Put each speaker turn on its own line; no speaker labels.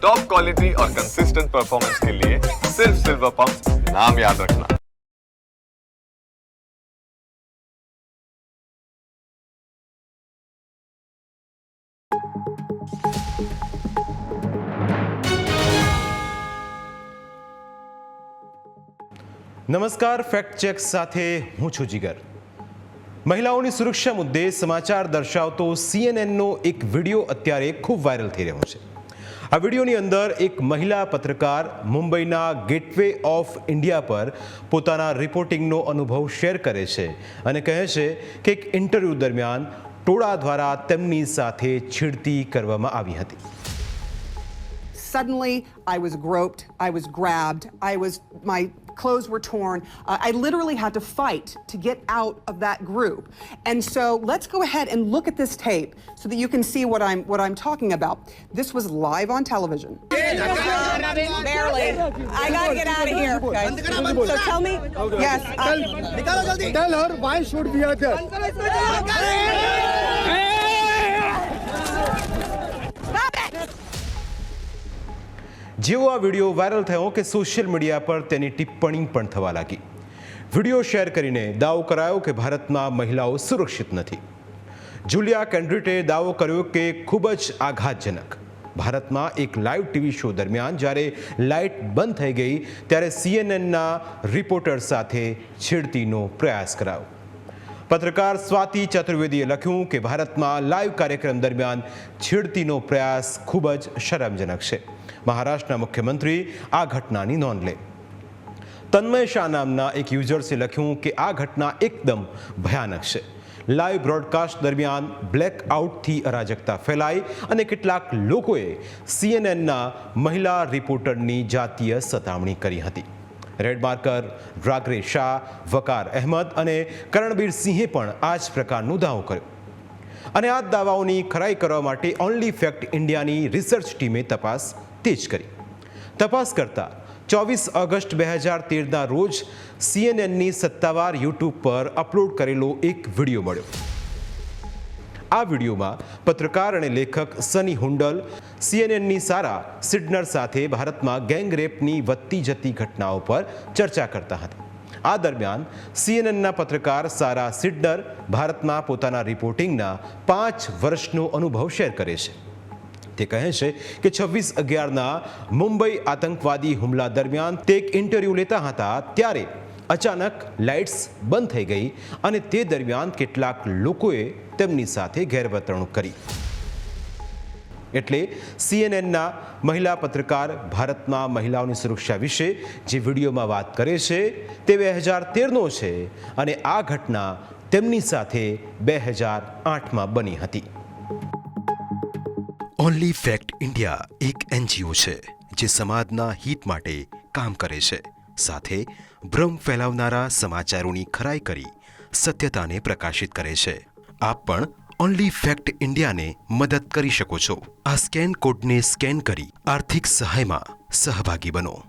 Top quality और consistent performance के लिए सिर्फ सिल्वर पंप नाम याद रखना
નમસ્કાર ફેક્ટ ચેક સાથે હું છું જીગર મહિલાઓની સુરક્ષા મુદ્દે સમાચાર દર્શાવતો સીએનએનનો એક વિડીયો અત્યારે ખૂબ વાયરલ થઈ રહ્યો છે આ વિડીયોની અંદર એક મહિલા પત્રકાર મુંબઈના ગેટવે ઓફ ઇન્ડિયા પર પોતાના રિપોર્ટિંગનો અનુભવ શેર કરે છે અને કહે છે કે એક ઇન્ટરવ્યૂ દરમિયાન ટોળા દ્વારા તેમની સાથે છેડતી કરવામાં આવી હતી.
Suddenly, I was groped, I was grabbed, I was my clothes were torn. Uh, I literally had to fight to get out of that group. And so let's go ahead and look at this tape so that you can see what I'm what I'm talking about. This was live on television.
Barely. I gotta get out of here, guys. So tell me. Yes. I-
Tell her why should we are there.
જેવો આ video viral થયો કે social media પર તેની ટિપ્પણી પણ થવા લાગી. વીડિયો શેર કરીને દાવો કરાયો કે ભારતમાં મહિલાઓ સુરક્ષિત નથી. જુલિયા કેન્ડ્રિટે દાવો કર્યો કે ખૂબ જ આઘાતજનક. ભારતમાં એક લાઈવ ટીવી શો દરમિયાન જ્યારે લાઇટ બંધ થઈ ગઈ, ત્યારે સીએનએનના રિપોર્ટર સાથે છેડતીનો પ્રયાસ કરાયો. પત્રકાર સ્વાતિ ચતુર્વેદીએ લખ્યું કે ભારતમાં લાઈવ કાર્યક્રમ દરમિયાન છેડતીનો પ્રયાસ ખૂબ જ શરમજનક છે. મહારાષ્ટ્રના મુખ્યમંત્રી આ ઘટનાની નોંધ લે. તન્મય શાહ નામના એક યુઝર્સે લખ્યું કે આ ઘટના એકદમ ભયાનક છે. લાઈવ બ્રોડકાસ્ટ દરમિયાન બ્લેક આઉટથી અરાજકતા ફેલાઈ અને કેટલાક લોકોએ સીએનએનના મહિલા રિપોર્ટરની જાતીય સતામણી કરી હતી. રેડ માર્કર ડ્રાગરે શાહ, વકાર અહેમદ અને કરણબીર સિંહે પણ આ જ પ્રકારનો દાવો કર્યો. અને આ દાવાઓની ખરાઈ કરવા માટે ઓનલી ફેક્ટ ઇન્ડિયાની રિસર્ચ ટીમે તપાસ તેજ કરી. તપાસ કરતા ચોવીસ ઓગસ્ટ બે હજાર તેરના રોજ સીએનએનની સત્તાવાર યુટ્યુબ પર અપલોડ કરેલો એક વીડિયો મળ્યો. આ વિડીયોમાં પત્રકાર અને લેખક સની હુંડલ, સીએનએનની સારા સિડનર સાથે ભારતમાં ગેંગ રેપની વધતી જતી ઘટનાઓ પર ચર્ચા કરતા હતા. આ દરમિયાન સીએનએનના પત્રકાર સારા સિડનર ભારતમાં પોતાના રિપોર્ટિંગના પાંચ વર્ષનો અનુભવ શેર કરે છે. તે કહે છે કે છવ્વીસ અગિયારના મુંબઈ આતંકવાદી હુમલા દરમિયાન તે એક ઇન્ટરવ્યૂ લેતા હતા ત્યારે અચાનક લાઇટ્સ બંધ થઈ ગઈ અને તે દરમિયાન કેટલાક લોકોએ તેમની સાથે ગેરવર્તણૂક કરી. એટલે સીએનએનના મહિલા પત્રકાર ભારતમાં મહિલાઓની સુરક્ષા વિશે જે વિડીયોમાં વાત કરે છે તે બે હજાર તેરનો છે અને આ ઘટના તેમની સાથે બે હજાર આઠમાં બની હતી.
ઓનલી ફેક્ટ ઇન્ડિયા એક એનજીઓ છે જે સમાજના હિત માટે કામ કરે છે. સાથે ભ્રમ ફેલાવનારા સમાચારોની ખરાઈ કરી સત્યતાને પ્રકાશિત કરે છે. આપ પણ ઓનલી ફેક્ટ ઇન્ડિયાને મદદ કરી શકો છો. આ સ્કેન કોડને સ્કેન કરી આર્થિક સહાયમાં સહભાગી બનો.